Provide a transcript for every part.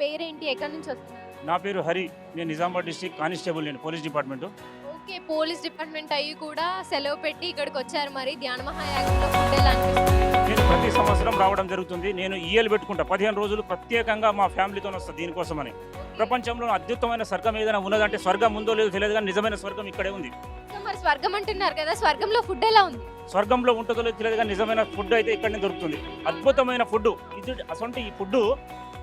పేరేంటి? ఎక్కడి నుంచి వస్తున్నారు నా పేరు హరి. నేను నిజామాబాద్ డిస్టిక్ కానిస్టేబుల్ నేను police department. Okay police department అయ్యి కూడా సెలవు పెట్టి ఇక్కడికి వచ్చారు మరి. ధ్యాన మహాయాగంలో ఫుడ్ ఎలా అనిపిస్తుంది నేను ప్రతి సంవత్సరం రావడం జరుగుతుంది. నేను ఈఎల్ పెట్టుకుంటా. పదిహేను రోజులు ప్రత్యేకంగా మా ఫ్యామిలీతో వస్తాను దీనికోసమని. ప్రపంచంలో అద్భుతమైన స్వర్గం ఏదైనా ఉన్నదంటే స్వర్గం ఉందో లేదో తెలియదు కానీ నిజమైన స్వర్గం ఇక్కడే ఉంది. మరి స్వర్గం అంటున్నారు కదా స్వర్గంలో ఫుడ్ ఎలా ఉంది? స్వర్గంలో ఉంటుందో లేదో తెలియదు కానీ నిజమైన ఫుడ్ అయితే ఇక్కడనే దొరుకుతుంది. అద్భుతమైన ఫుడ్ ఇది అసలు ఈ ఫుడ్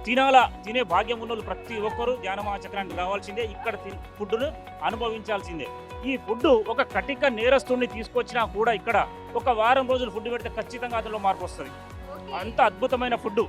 తినాల తినే భాగ్యం ఉన్న ప్రతి ఒక్కరూ ధ్యానమా చక్రానికి రావాల్సిందే ఇక్కడ ఫుడ్ను అనుభవించాల్సిందే. ఈ ఫుడ్ ఒక కటిక నేరస్తుడిని తీసుకొచ్చినా కూడా ఇక్కడ ఒక వారం రోజులు ఫుడ్ పెడితే ఖచ్చితంగా అందులో మార్పు వస్తుంది. అంత అద్భుతమైన ఫుడ్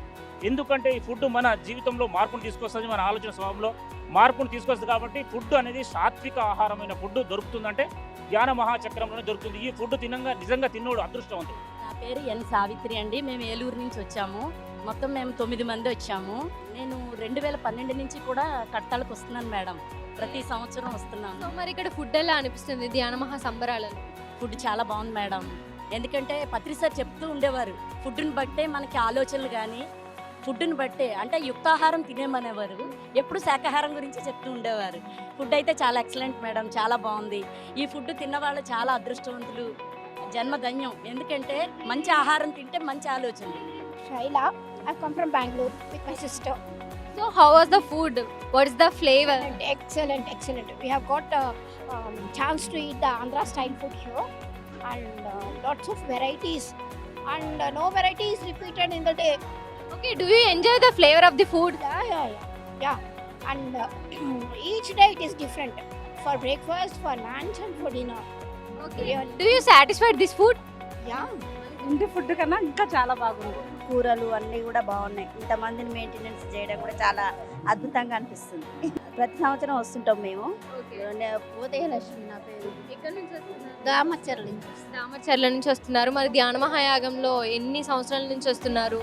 ఎందుకంటే ఈ ఫుడ్ మన జీవితంలో మార్పును తీసుకొస్తుంది మన ఆలోచన స్వభావంలో మార్పును తీసుకొస్తుంది కాబట్టి ఫుడ్ అనేది సాత్విక ఆహారమైన ఫుడ్ దొరుకుతుందంటే ధ్యాన మహాచక్రంలోనే దొరుకుతుంది. ఈ ఫుడ్ తినంగా నిజంగా తిన్నోడు అదృష్టవంతుడు. నా పేరు ఎన్ సావిత్రి అండి. మేము ఏలూరు నుంచి వచ్చాము. మొత్తం మేము తొమ్మిది మంది వచ్చాము. నేను రెండు వేల పన్నెండు నుంచి కూడా కట్టాలకు వస్తున్నాను మేడం. ప్రతి సంవత్సరం సో వస్తున్నాను మరి ఇక్కడ ఫుడ్ ఎలా అనిపిస్తుంది? ధ్యాన మహా సంబరాలలో ఫుడ్ చాలా బాగుంది మేడం. ఎందుకంటే పత్రి సార్ చెప్తూ ఉండేవారు ఫుడ్ని బట్టే మనకి ఆలోచనలు కానీ ఫుడ్ని బట్టే అంటే యుక్తాహారం తినేమనేవారు. ఎప్పుడు శాకాహారం గురించి చెప్తూ ఉండేవారు. ఫుడ్ అయితే చాలా ఎక్సలెంట్ మేడం చాలా బాగుంది. ఈ ఫుడ్ తిన్న వాళ్ళు చాలా అదృష్టవంతులు. జన్మధన్యం. ఎందుకంటే మంచి ఆహారం తింటే మంచి ఆలోచనలు. Shaila. I've come from Bangalore with my sister. So how was the food what is the flavour And excellent, excellent. We have got a um, chance to eat the Andhra style food here and uh, lots of varieties. And uh, no variety is repeated in the day. Okay do you enjoy the flavour of the food Yeah, yeah, yeah. Yeah. And uh, each day it is different. For breakfast, for lunch, and for dinner. Okay Really. Do you satisfied this food Yeah. ఇంటి food కన్నా ఇంకా చాలా బాగుంది కూరలు అన్నీ కూడా బాగున్నాయి. ఇంతమందిని మెయింటెనెన్స్ చేయడం కూడా చాలా అద్భుతంగా అనిపిస్తుంది. ప్రతి సంవత్సరం వస్తుంటాం మేము. ఉదయలక్ష్మి నా పేరు. ఎక్కడి నుంచి వస్తున్నారు? దామచ్చర్ల నుంచి రామచర్ల నుంచి వస్తున్నారు. మరి ధ్యాన మహాయాగంలో ఎన్ని సంవత్సరాల నుంచి వస్తున్నారు?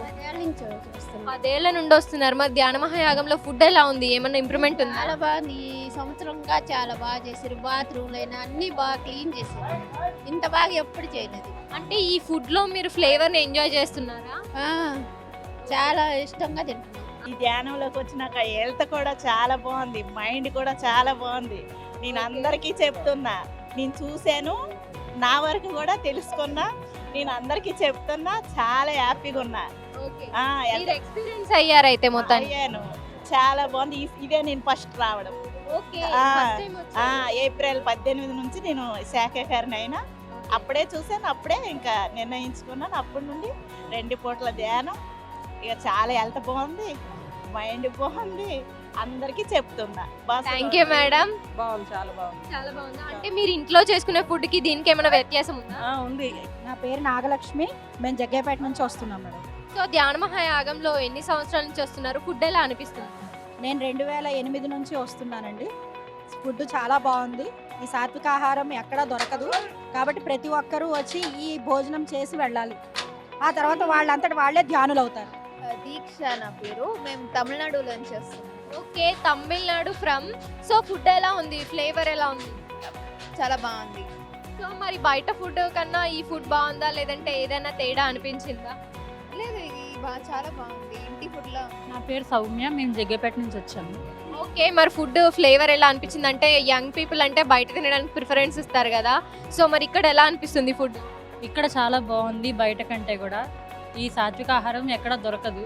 పదేళ్ళ నుండి వస్తున్నారు. మరి ధ్యాన మహాయాగంలో ఫుడ్ ఎలా ఉంది? ఏమన్నా ఇంప్రూవ్మెంట్ ఉందా? చాలా బాగుంది. ఈ సంవత్సరంగా చాలా బాగా చేశారు. బాత్రూమ్లు అయినా అన్ని బాగా క్లీన్ చేశారు. ఇంత బాగా ఎప్పుడు చేయలేదు. అంటే ఈ ఫుడ్లో మీరు ఫ్లేవర్ని ఎంజాయ్ చేస్తున్నారా? చాలా ఇష్టంగా తింటున్నాం. ఈ ధ్యానంలోకి వచ్చినాక హెల్త్ కూడా చాలా బాగుంది మైండ్ కూడా చాలా బాగుంది. నేను అందరికీ చెప్తున్నా నేను చూశాను నా వరకు కూడా తెలుసుకున్నా నేను అందరికీ చెప్తున్నా చాలా హ్యాపీగా ఉన్నా. ఎక్స్పీరియన్స్ అయ్యారైతే మొత్తానికి అయ్యాను. చాలా బాగుంది. ఇదే నేను ఫస్ట్ రావడం. ఏప్రిల్ పద్దెనిమిది నుంచి నేను శాఖాకారిని అయినా అప్పుడే చూశాను అప్పుడే ఇంకా నిర్ణయించుకున్నాను. అప్పటి నుండి రెండు పూట్ల ధ్యానం. ఇక చాలా హెల్త్ బాగుంది. మైండ్ బాగుంది. అందరికీ చెప్తున్నా. థ్యాంక్ యూ మేడం బాగుంది చాలా బాగుంది. చాలా బాగుంది. అంటే మీరు ఇంట్లో చేసుకునే ఫుడ్కి దీనికి ఏమైనా వ్యత్యాసం ఉందా? ఆ, ఉంది. నా పేరు నాగలక్ష్మి. మేము జగ్గేపేట నుంచి వస్తున్నాం మేడం సో ధ్యాన మహాయాగంలో ఎన్ని సంవత్సరాల నుంచి వస్తున్నారు? ఫుడ్ ఎలా అనిపిస్తుంది? నేను రెండు వేల ఎనిమిది నుంచి వస్తున్నానండి. ఫుడ్ చాలా బాగుంది. ఈ సాత్విక ఆహారం ఎక్కడా దొరకదు. కాబట్టి ప్రతి ఒక్కరూ వచ్చి ఈ భోజనం చేసి వెళ్ళాలి. ఆ తర్వాత వాళ్ళంతటి వాళ్ళే ధ్యానులు అవుతారు దీక్ష నా పేరు. మేము తమిళనాడులో నుంచి వస్తున్నాం. Okay Tamil Nadu from. So food ఎలా ఉంది? ఫ్లేవర్ ఎలా ఉంది? చాలా బాగుంది. సో మరి బయట ఫుడ్ కన్నా ఈ ఫుడ్ బాగుందా? లేదంటే ఏదైనా తేడా అనిపించిందా? లేదు ఇది బాగా చాలా బాగుంది. ఇంటి ఫుడ్లో నా పేరు సౌమ్య. మేము జగ్గేపేట నుంచి వచ్చాము. ఓకే మరి ఫుడ్ ఫ్లేవర్ ఎలా అనిపించింది అంటే యంగ్ పీపుల్ అంటే బయట తినడానికి ప్రిఫరెన్స్ ఇస్తారు కదా. సో మరి ఇక్కడ ఎలా అనిపిస్తుంది ఫుడ్? ఇక్కడ చాలా బాగుంది బయట కంటే కూడా. ఈ సాత్విక ఆహారం ఎక్కడ దొరకదు.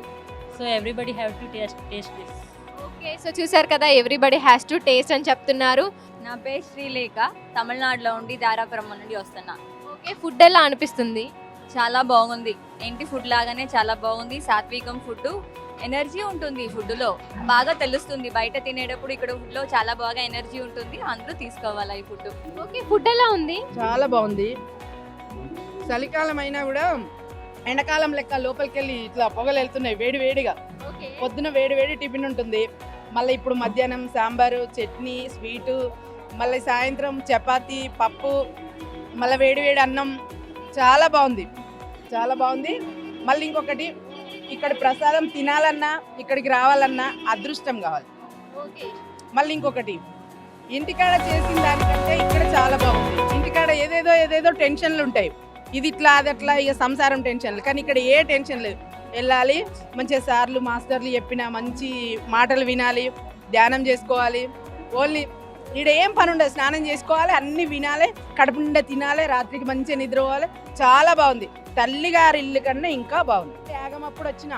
So everybody have to taste taste this okay so చూసారు కదా ఎవ్రీబడి హ్యాస్ టు టేస్ట్ అని చెప్తున్నారు. నా పేరు శ్రీలేఖ తమిళనాడులో ఉండి దారాపురం నుండి వస్తున్నా. ఓకే ఫుడ్ ఎలా అనిపిస్తుంది? చాలా బాగుంది. ఇంటి ఫుడ్ లాగానే చాలా బాగుంది. సాత్వికం ఫుడ్ ఎనర్జీ ఉంటుంది ఫుడ్లో బాగా తెలుస్తుంది. బయట తినేటప్పుడు ఇక్కడ ఫుడ్లో చాలా బాగా ఎనర్జీ ఉంటుంది. అందరూ తీసుకోవాలి ఈ ఫుడ్ ఓకే ఫుడ్ ఎలా ఉంది? చాలా బాగుంది. చలికాలం అయినా కూడా ఎండాకాలం లెక్క లోపలికి వెళ్ళి ఇట్లా పొగలు వెళ్తున్నాయి వేడి వేడిగా. పొద్దున వేడి వేడి టిఫిన్ ఉంటుంది. మళ్ళీ ఇప్పుడు మధ్యాహ్నం సాంబారు చట్నీ స్వీటు మళ్ళీ సాయంత్రం చపాతీ పప్పు మళ్ళీ వేడి వేడి అన్నం. చాలా బాగుంది. చాలా బాగుంది. మళ్ళీ ఇంకొకటి ఇక్కడ ప్రసాదం తినాలన్నా ఇక్కడికి రావాలన్నా అదృష్టం కావాలి. మళ్ళీ ఇంకొకటి ఇంటికాడ చేసిన దానికంటే ఇక్కడ చాలా బాగుంది. ఇంటికాడ ఏదేదో ఏదేదో టెన్షన్లు ఉంటాయి. ఇది ఇట్లా అది అట్లా ఇక సంసారం టెన్షన్లు కానీ ఇక్కడ ఏ టెన్షన్ లేదు. వెళ్ళాలి మంచిగా సార్లు మాస్టర్లు చెప్పిన మంచి మాటలు వినాలి ధ్యానం చేసుకోవాలి. ఓన్లీ ఈడ ఏం పని ఉండదు స్నానం చేసుకోవాలి అన్నీ వినాలి కడుపు నిండా తినాలి రాత్రికి మంచిగా నిద్రపోవాలి చాలా బాగుంది. తల్లిగారి ఇల్లు కన్నా ఇంకా బాగుంది. త్యాగం అప్పుడు వచ్చిన.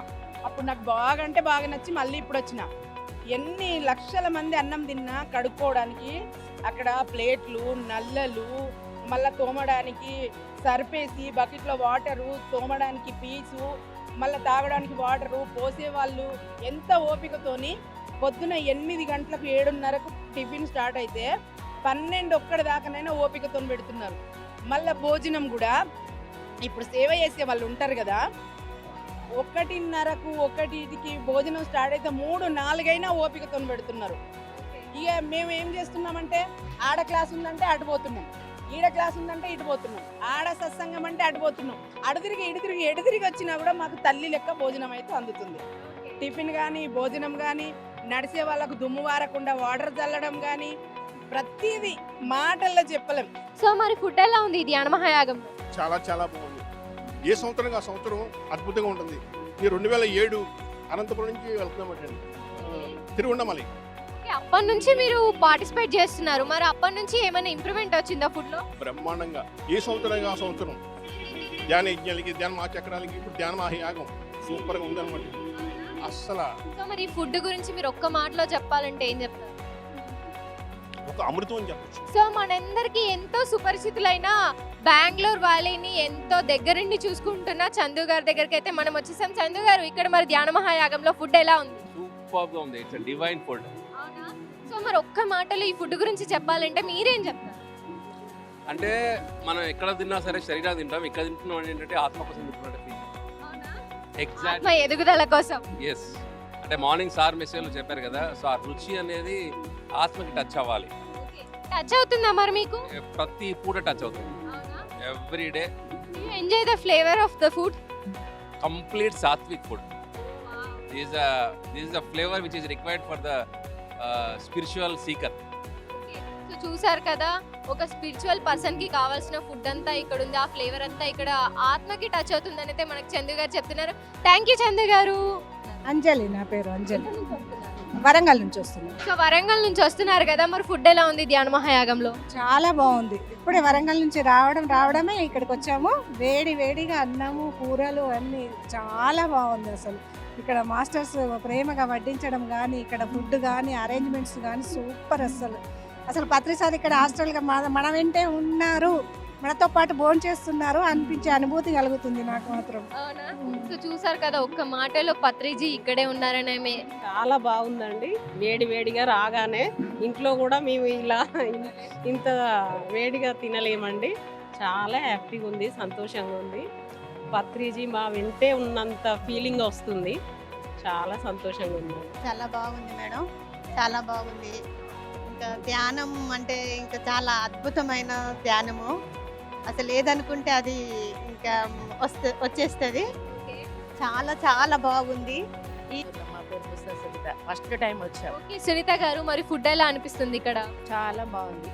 అప్పుడు నాకు బాగా అంటే బాగా నచ్చి మళ్ళీ ఇప్పుడు వచ్చిన. ఎన్ని లక్షల మంది అన్నం తిన్నా కడుక్కోవడానికి అక్కడ ప్లేట్లు నల్లలు మళ్ళీ తోమడానికి సర్పేసి బకెట్లో వాటరు తోమడానికి పీచు మళ్ళీ తాగడానికి వాటరు పోసేవాళ్ళు ఎంత ఓపికతోని పొద్దున ఎనిమిది గంటలకు ఏడున్నరకు టిఫిన్ స్టార్ట్ అయితే పన్నెండు ఒక్కడి దాకానైనా ఓపికతో పెడుతున్నారు. మళ్ళీ భోజనం కూడా ఇప్పుడు సేవ చేసే వాళ్ళు ఉంటారు కదా ఒకటిన్నరకు ఒకటికి భోజనం స్టార్ట్ అయితే మూడు నాలుగైనా ఓపికతో పెడుతున్నారు. ఇక మేము ఏం చేస్తున్నామంటే ఆడ క్లాస్ ఉందంటే అటు పోతున్నాం. ఈడ క్లాస్ ఉందంటే ఇటు పోతున్నాం. ఆడ సత్సంగం అంటే అటు పోతున్నాం. అడు తిరిగి ఇటు తిరిగి ఎటు తిరిగి వచ్చినా కూడా మాకు తల్లి లెక్క భోజనం అయితే అందుతుంది. టిఫిన్ కానీ భోజనం కానీ నడిచే వాళ్ళకు దుమ్ము వారకుండా వాటర్ చల్లడం కానీ ప్రతిదీ మాటల్లో చెప్పలేం. సో మరి ఫుడ్ ఎలా ఉంది ఈ ధ్యాన మహాయాగం చాలా చాలా బాగుంది. ఏ సంవత్సరం ఆ సంవత్సరం అద్భుతంగా ఉంటుంది. ఈ రెండు వేల ఏడు అనంతపురం నుంచి తిరువണ്ണమలై ఓకే, అప్పటి నుంచి మీరు పార్టిసిపేట్ చేస్తున్నారు. మరి అప్పటి నుంచి ఏమైనా ఇంప్రూవ్మెంట్ వచ్చిందా ఫుడ్లో? బ్రహ్మాండంగా. ఏ సంవత్సరం ఆ సంవత్సరం. ధ్యాన యజ్ఞాలకి ధ్యాన మహాచక్రాలకి ఇప్పుడు ధ్యాన మహాయాగం సూపర్గా ఉందన్నమాట. అస్సలు సో మరి ఈ ఫుడ్ గురించి మీరు ఒక్క మాటలో చెప్పాలంటే ఏం చెప్తారు? ఒక అమృతం అని చెప్పచ్చు. సో మనందరికి ఎంతో సుపరిచితులైన బెంగళూరు వ్యాలీని ఎంతో దగ్గరుండి చూసుకుంటున్న చందు గారి దగ్గరికి అయితే మనం వచ్చేసాం. చందు గారు ఇక్కడ మరి ధ్యాన మహాయాగంలో ఫుడ్ ఎలా ఉంది? సూపర్గా ఉంది ఇట్స్ డివైన్ ఫుడ్ సో మరి ఒక్క మాటలో ఈ ఫుడ్ గురించి చెప్పాలంటే మీరేం చెప్తారు? అంటే మనం ఎక్కడ తిన్నా సరే శరీరాన్ని తింటాం. ఇక్కడ తింటున్నాం ఏంటంటే ఆత్మ కోసం తింటున్నట్టు ఫీల్? ఎగ్జాక్ట్ ఆత్మ ఎదుగుదల కోసం. ఎస్ అంటే మార్నింగ్ సార్ మెసేజ్లో చెప్పారు కదా సో ఆ రుచి అనేది ఆత్మకి టచ్ అవ్వాలి. టచ్ అవుతుందా మరి మీకు? ప్రతి పూట టచ్ అవుతుంది. Every day you enjoy the flavour of the food complete sattvic food this this the flavour which is required for the spiritual seeker so చూసారు కదా ఒక స్పిరిచువల్ పర్సన్కి కావాల్సిన ఫుడ్ అంతా ఇక్కడ ఉంది ఆ ఫ్లేవర్ అంతా ఇక్కడ ఆత్మకి టచ్ అవుతుందని అయితే మనకు చందు గారు చెప్తున్నారు. థ్యాంక్ యూ చందు గారు. అంజలి నా పేరు అంజలి. వరంగల్ నుంచి వస్తున్నాను. సో వరంగల్ నుంచి వస్తున్నారు కదా మరి ఫుడ్ ఎలా ఉంది ధ్యాన మహాయాగంలో? చాలా బాగుంది. ఇప్పుడే వరంగల్ నుంచి రావడం రావడమే ఇక్కడికి వచ్చాము. వేడి వేడిగా అన్నము కూరలు అన్నీ చాలా బాగుంది అసలు. ఇక్కడ మాస్టర్స్ ప్రేమగా వడ్డించడం కానీ ఇక్కడ ఫుడ్ కానీ అరేంజ్మెంట్స్ కానీ సూపర్ అసలు అసలు పత్రిసారి ఇక్కడ హాస్టల్గా మన మన వెంటే ఉన్నారు. మనతో పాటు భోజనం చేస్తున్నారు అనిపించే అనుభూతి కలుగుతుంది నాకు మాత్రం. అవునా? సో చూసారు కదా ఒక్క మాటలో పత్రిజీ ఇక్కడే ఉన్నారని చాలా బాగుందండి. వేడి వేడిగా రాగానే ఇంట్లో కూడా మేము ఇలా ఇంత వేడిగా తినలేమండి. చాలా హ్యాపీగా ఉంది సంతోషంగా ఉంది. పత్రిజీ మా వెంటే ఉన్నంత ఫీలింగ్ వస్తుంది. చాలా సంతోషంగా ఉంది. చాలా బాగుంది మేడం. చాలా బాగుంది. ఇంకా ధ్యానం అంటే ఇంకా చాలా అద్భుతమైన ధ్యానము. అసలు ఏదనుకుంటే అది ఇంకా వస్తే వచ్చేస్తుంది. చాలా చాలా బాగుంది. ఫస్ట్ టైం వచ్చాం. ఓకే సునీత గారు మరి ఫుడ్ ఎలా అనిపిస్తుంది ఇక్కడ? చాలా బాగుంది.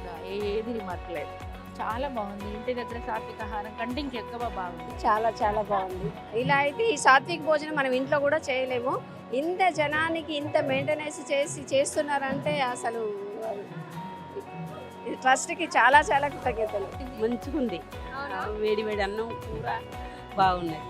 ఏది రిమార్క్లేదు చాలా బాగుంది. ఇంటి దగ్గర సాత్విక ఆహారం కంటే ఇంకెక్కువ బాగుంది. చాలా చాలా బాగుంది. ఇలా అయితే ఈ సాత్విక భోజనం మనం ఇంట్లో కూడా చేయలేము. ఇంత జనానికి ఇంత మెయింటెనెన్స్ చేసి చేస్తున్నారంటే అసలు ట్రస్ట్కి చాలా చాలా కృతజ్ఞతలు. మంచిగా ఉంది వేడి వేడి అన్నం కూర బాగున్నాయి.